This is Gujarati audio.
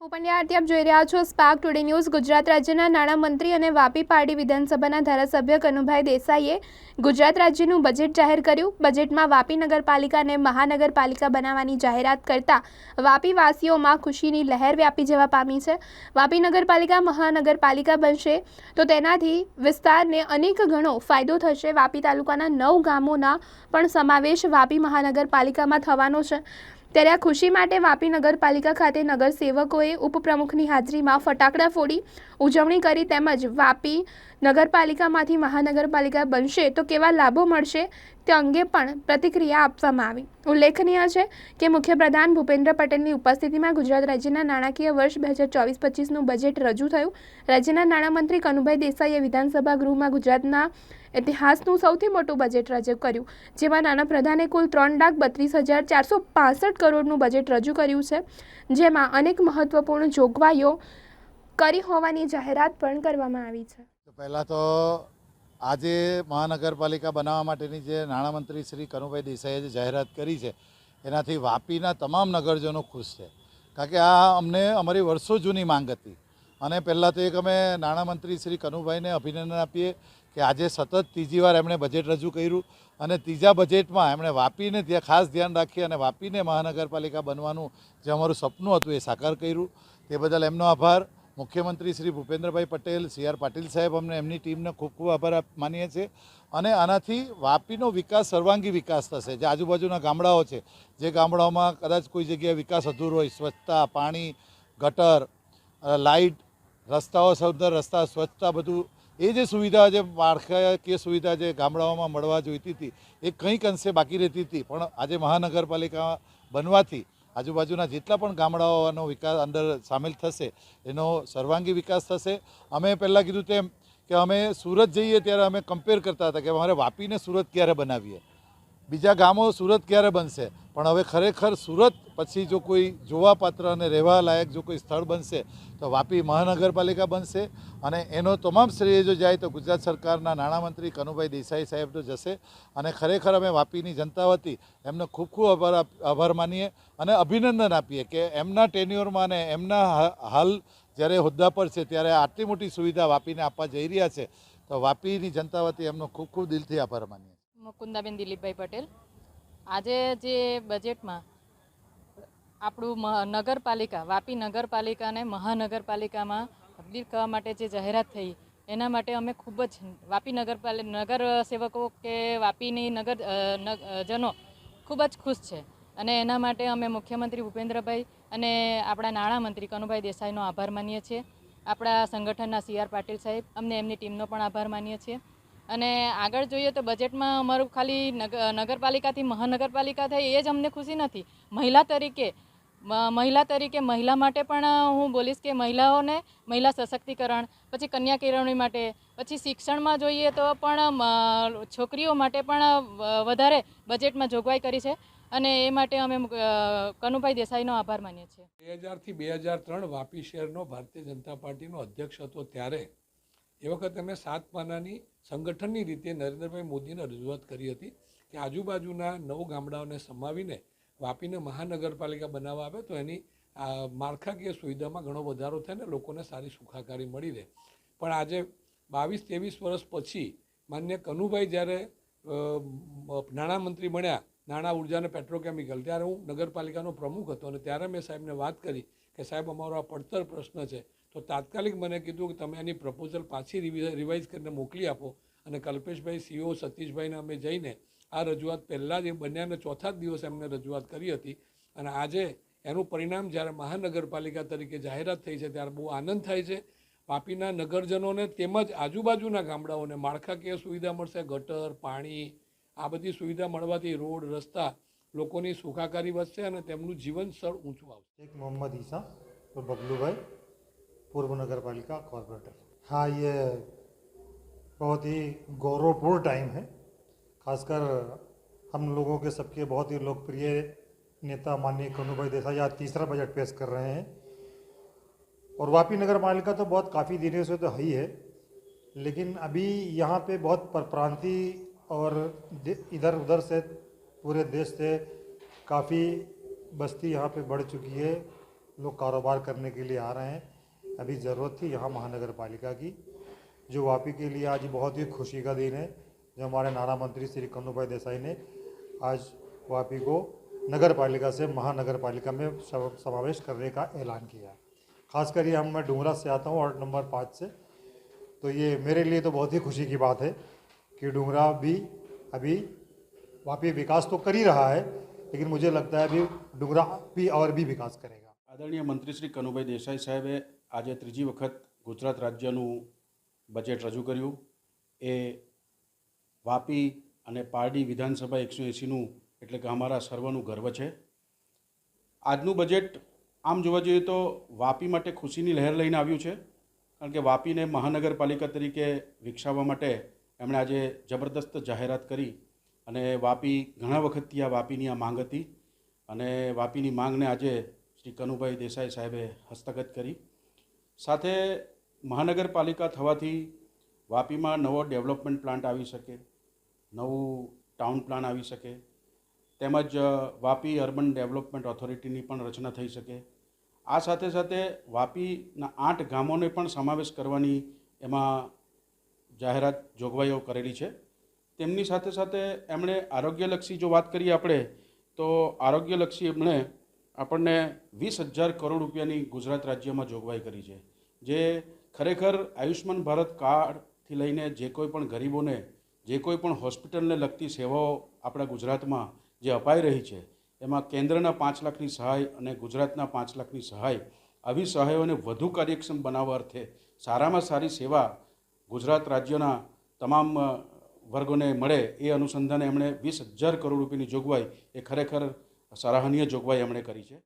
હું પંડ્યા આરતી આપ જોઈ રહ્યા છો સ્પાર્ક ટુડે ન્યૂઝ ગુજરાત રાજ્યના નાણામંત્રી અને વાપી પાર્ટી વિધાનસભાના ધારાસભ્ય કનુભાઈ દેસાઈએ ગુજરાત રાજ્યનું બજેટ જાહેર કર્યું. બજેટમાં વાપી નગરપાલિકાને મહાનગરપાલિકા બનાવવાની જાહેરાત કરતા વાપીવાસીઓમાં ખુશીની લહેર વ્યાપી જવા પામી છે. વાપી નગરપાલિકા મહાનગરપાલિકા બનશે તો તેનાથી વિસ્તારને અનેક ગણો ફાયદો થશે. વાપી તાલુકાના નવ ગામોના પણ સમાવેશ વાપી મહાનગરપાલિકામાં થવાનો છે. ત્યારે આ ખુશી માટે વાપી નગરપાલિકા ખાતે નગરસેવકોએ ઉપપ્રમુખની હાજરીમાં ફટાકડા ફોડી ઉજવણી કરી તેમજ વાપી નગરપાલિકામાંથી મહાનગરપાલિકા બનશે તો કેવા લાભો મળશે તે અંગે પણ પ્રતિક્રિયા આપવામાં આવી. ઉલ્લેખનીય છે કે મુખ્યપ્રધાન ભૂપેન્દ્ર પટેલની ઉપસ્થિતિમાં ગુજરાત રાજ્યના નાણાકીય વર્ષ બે હજાર ચોવીસ પચીસનું બજેટ રજૂ થયું. રાજ્યના નાણામંત્રી કનુભાઈ દેસાઈએ વિધાનસભા ગૃહમાં ગુજરાતના ઇતિહાસનું સૌથી મોટું બજેટ રજૂ કર્યું, જેમાં નાના પ્રધાને કુલ ત્રણ લાખ બત્રીસ હજાર ચારસો પાસઠ કરોડનું બજેટ રજૂ કર્યું છે, જેમાં અનેક મહત્વપૂર્ણ જોગવાઈઓ કરી હોવાની જાહેરાત પણ કરવામાં આવી છે. પહેલાં તો આજે મહાનગરપાલિકા બનાવવા માટેની જે નાણામંત્રી શ્રી કનુભાઈ દેસાઈએ જે જાહેરાત કરી છે, એનાથી વાપીના તમામ નગરજનો ખુશ છે. કારણ કે આ અમને અમારી વર્ષો જૂની માંગ હતી. અને પહેલાં તો એક અમે નાણામંત્રી શ્રી કનુભાઈને અભિનંદન આપીએ કે આજે સતત ત્રીજી વાર એમણે બજેટ રજૂ કર્યું અને ત્રીજા બજેટમાં એમણે વાપીને ત્યાં ખાસ ધ્યાન રાખી અને વાપીને મહાનગરપાલિકા બનવાનું જે અમારું સપનું હતું એ સાકાર કર્યું. તે બદલ એમનો આભાર. મુખ્યમંત્રી શ્રી ભૂપેન્દ્રભાઈ પટેલ, સી આર પાટીલ સાહેબ અમને એમની ટીમને ખૂબ ખૂબ આભાર માનીએ છીએ. અને આનાથી વાપીનો વિકાસ સર્વાંગી વિકાસ થશે. જે આજુબાજુના ગામડાઓ છે, જે ગામડાઓમાં કદાચ કોઈ જગ્યાએ વિકાસ અધૂરો હોય, સ્વચ્છતા, પાણી, ગટર લાઇટ, રસ્તાઓ સૌદર રસ્તા સ્વચ્છતા બધું, એ જે સુવિધા જે માળખાકીય સુવિધા જે ગામડાઓમાં મળવા જોઈતી હતી, એ કંઈક અંશે બાકી રહેતી હતી. પણ આજે મહાનગરપાલિકા બનવાથી આજુબાજુના જેટલા પણ ગામડાઓનો વિકાસ અંદર સામેલ થશે, એનો સર્વાંગી વિકાસ થશે. અમે પહેલાં કીધું તેમ કે અમે સુરત જઈએ ત્યારે અમે કમ્પેર કરતા હતા કે અમારે વાપીને સુરત ક્યારે બનાવીએ? બીજા ગામો સુરત ક્યારે બનશે? પણ હવે ખરેખર સુરત, પછી જો કોઈ જોવાપાત્ર અને રહેવા લાયક જો કોઈ સ્થળ બનશે, તો વાપી મહાનગરપાલિકા બનશે. અને એનો તમામ શ્રેય જો જાય તો ગુજરાત સરકારના નાણામંત્રી કનુભાઈ દેસાઈ સાહેબ તો જશે. અને ખરેખર અમે વાપીની જનતા વતી એમને ખૂબ ખૂબ આભાર આભાર માનીએ અને અભિનંદન આપીએ કે એમના ટેન્યુઅરમાં અને એમના હાલ જ્યારે હોદ્દા પર છે, ત્યારે આટલી મોટી સુવિધા વાપીને આપવા જઈ રહ્યા છે. તો વાપીની જનતા વતી એમનો ખૂબ ખૂબ દિલથી આભાર માનીએ. મુકુંદાબેન દિલીપભાઈ પટેલ. આજે જે બજેટમાં આપણું નગરપાલિકા, વાપી નગરપાલિકાને મહાનગરપાલિકામાં તબદીલ કરવા માટે જે જાહેરાત થઈ, એના માટે અમે ખૂબ જ વાપી નગરપાલ, નગર સેવકો કે વાપીની નગર નગ- જનો ખૂબ જ ખુશ છે. અને એના માટે અમે મુખ્યમંત્રી ભૂપેન્દ્રભાઈ અને આપણા નાણામંત્રી કનુભાઈ દેસાઈનો આભાર માનીએ છીએ. આપણા સંગઠનના સી આર પાટીલ સાહેબ અમને એમની ટીમનો પણ આભાર માનીએ છીએ. અને આગળ જોઈએ તો બજેટમાં અમારું ખાલી નગ- નગરપાલિકાથી મહાનગરપાલિકા થઈ એ જ અમને ખુશી નથી. મહિલા તરીકે મહિલા તરીકે મહિલા માટે પણ હું બોલીશ કે મહિલાઓને મહિલા સશક્તિકરણ, પછી કન્યા કેળવણી માટે, પછી શિક્ષણમાં જોઈએ તો પણ છોકરીઓ માટે પણ વધારે બજેટમાં જોગવાઈ કરી છે. અને એ માટે અમે કનુભાઈ દેસાઈનો આભાર માનીએ છીએ. બે હજારથી બે હજાર ત્રણ વાપી શહેરનો ભારતીય જનતા પાર્ટીનો અધ્યક્ષ હતો ત્યારે એ વખતે અમે સાત પાનાની સંગઠનની રીતે નરેન્દ્રભાઈ મોદીને રજૂઆત કરી હતી કે આજુબાજુના નવ ગામડાઓને સમાવીને વાપીને મહાનગરપાલિકા બનાવવા આવે તો એની માળખાકીય સુવિધામાં ઘણો વધારો થાય ને લોકોને સારી સુખાકારી મળી રહે. પણ આજે બાવીસ ત્રેવીસ વર્ષ પછી માન્ય કનુભાઈ જ્યારે નાણામંત્રી બન્યા, નાણાં, ઊર્જા અને પેટ્રોકેમિકલ, ત્યારે હું નગરપાલિકાનો પ્રમુખ હતો અને ત્યારે મેં સાહેબને વાત કરી કે સાહેબ, અમારો આ પડતર પ્રશ્ન છે. તો તાત્કાલિક મને કીધું કે તમે એની પ્રપોઝલ પાછી રિવાઇઝ કરીને મોકલી આપો. અને કલ્પેશભાઈ સીઓ સતીશભાઈને અમે જઈને આ રજૂઆત પહેલાં જ એ બંનેને ચોથા જ દિવસે અમને રજૂઆત કરી હતી. અને આજે એનું પરિણામ જ્યારે મહાનગરપાલિકા તરીકે જાહેરાત થઈ છે ત્યારે બહુ આનંદ થાય છે. વાપીના નગરજનોને તેમજ આજુબાજુના ગામડાઓને માળખાકીય સુવિધા મળશે? ગટર, પાણી, આ બધી સુવિધા મળવાથી રોડ, રસ્તા લોકોની સુખાકારી વધશે અને તેમનું જીવન સ્તર ઊંચું આવશે. એક મોહમ્મદ ઈસા બબલુભાઈ पूर्व नगर पालिका कॉरपोरेटर हाँ ये बहुत ही गौरवपूर्ण टाइम है। खासकर हम लोगों के सबके बहुत ही लोकप्रिय नेता माननीय कन्नूभाई देसाई आज तीसरा बजट पेश कर रहे हैं। और वापी नगर पालिका तो बहुत काफ़ी दिनों से तो है ही है, लेकिन अभी यहाँ पे बहुत परप्रांतीय और इधर उधर से, पूरे देश से काफ़ी बस्ती यहाँ पे बढ़ चुकी है। लोग कारोबार करने के लिए आ रहे हैं। अभी ज़रूरत थी यहाँ महानगर पालिका की, जो वापी के लिए आज बहुत ही खुशी का दिन है, जो हमारे नारा मंत्री श्री कन्नू भाई देसाई ने आज वापी को नगर पालिका से महानगर पालिका में समावेश करने का ऐलान किया। खासकर ये हम, मैं डूंगरा से आता हूँ, वार्ड नंबर पाँच से। तो ये मेरे लिए तो बहुत ही खुशी की बात है कि डूंगरा भी अभी वापी विकास तो कर ही रहा है, लेकिन मुझे लगता है अभी डूंगरा भी और भी विकास करेगा। आदरणीय मंत्री श्री कनुभा देसाई साहब આજે ત્રીજી વખત ગુજરાત રાજ્યનું બજેટ રજૂ કર્યું. એ વાપી અને પારડી વિધાનસભા એકસો એંસીનું એટલે કે અમારા સર્વનું ગર્વ છે. આજનું બજેટ આમ જોવા જોઈએ તો વાપી માટે ખુશીની લહેર લઈને આવ્યું છે. કારણ કે વાપીને મહાનગરપાલિકા તરીકે વિકસાવવા માટે એમણે આજે જબરદસ્ત જાહેરાત કરી અને વાપી ઘણા વખતથી આ વાપીની આ માંગ હતી અને વાપીની માંગને આજે શ્રી કનુભાઈ દેસાઈ સાહેબે હસ્તગત કરી. સાથે મહાનગરપાલિકા થવાથી વાપીમાં નવો ડેવલપમેન્ટ પ્લાન્ટ આવી શકે, નવું ટાઉન પ્લાન આવી શકે, તેમજ વાપી અર્બન ડેવલપમેન્ટ ઓથોરિટીની પણ રચના થઈ શકે. આ સાથે સાથે વાપીના આઠ ગામોને પણ સમાવેશ કરવાની એમાં જાહેરાત જોગવાઈઓ કરેલી છે. તેમની સાથે સાથે એમણે આરોગ્યલક્ષી જો વાત કરીએ આપણે, તો આરોગ્યલક્ષી એમણે આપણને વીસ હજાર કરોડ રૂપિયાની ગુજરાત રાજ્યમાં જોગવાઈ કરી છે. જે ખરેખર આયુષ્માન ભારત કાર્ડથી લઈને જે કોઈ પણ ગરીબોને, જે કોઈ પણ હોસ્પિટલને લગતી સેવાઓ આપણા ગુજરાતમાં જે અપાઈ રહી છે, એમાં કેન્દ્રના પાંચ લાખની સહાય અને ગુજરાતના પાંચ લાખની સહાય આવી સહાયોને વધુ કાર્યક્ષમ બનાવવા અર્થે સારામાં સારી સેવા ગુજરાત રાજ્યના તમામ વર્ગોને મળે એ અનુસંધાને એમણે વીસ હજાર કરોડ રૂપિયાની જોગવાઈ એ ખરેખર સરાહનીય જોગવાઈ એમણે કરી છે.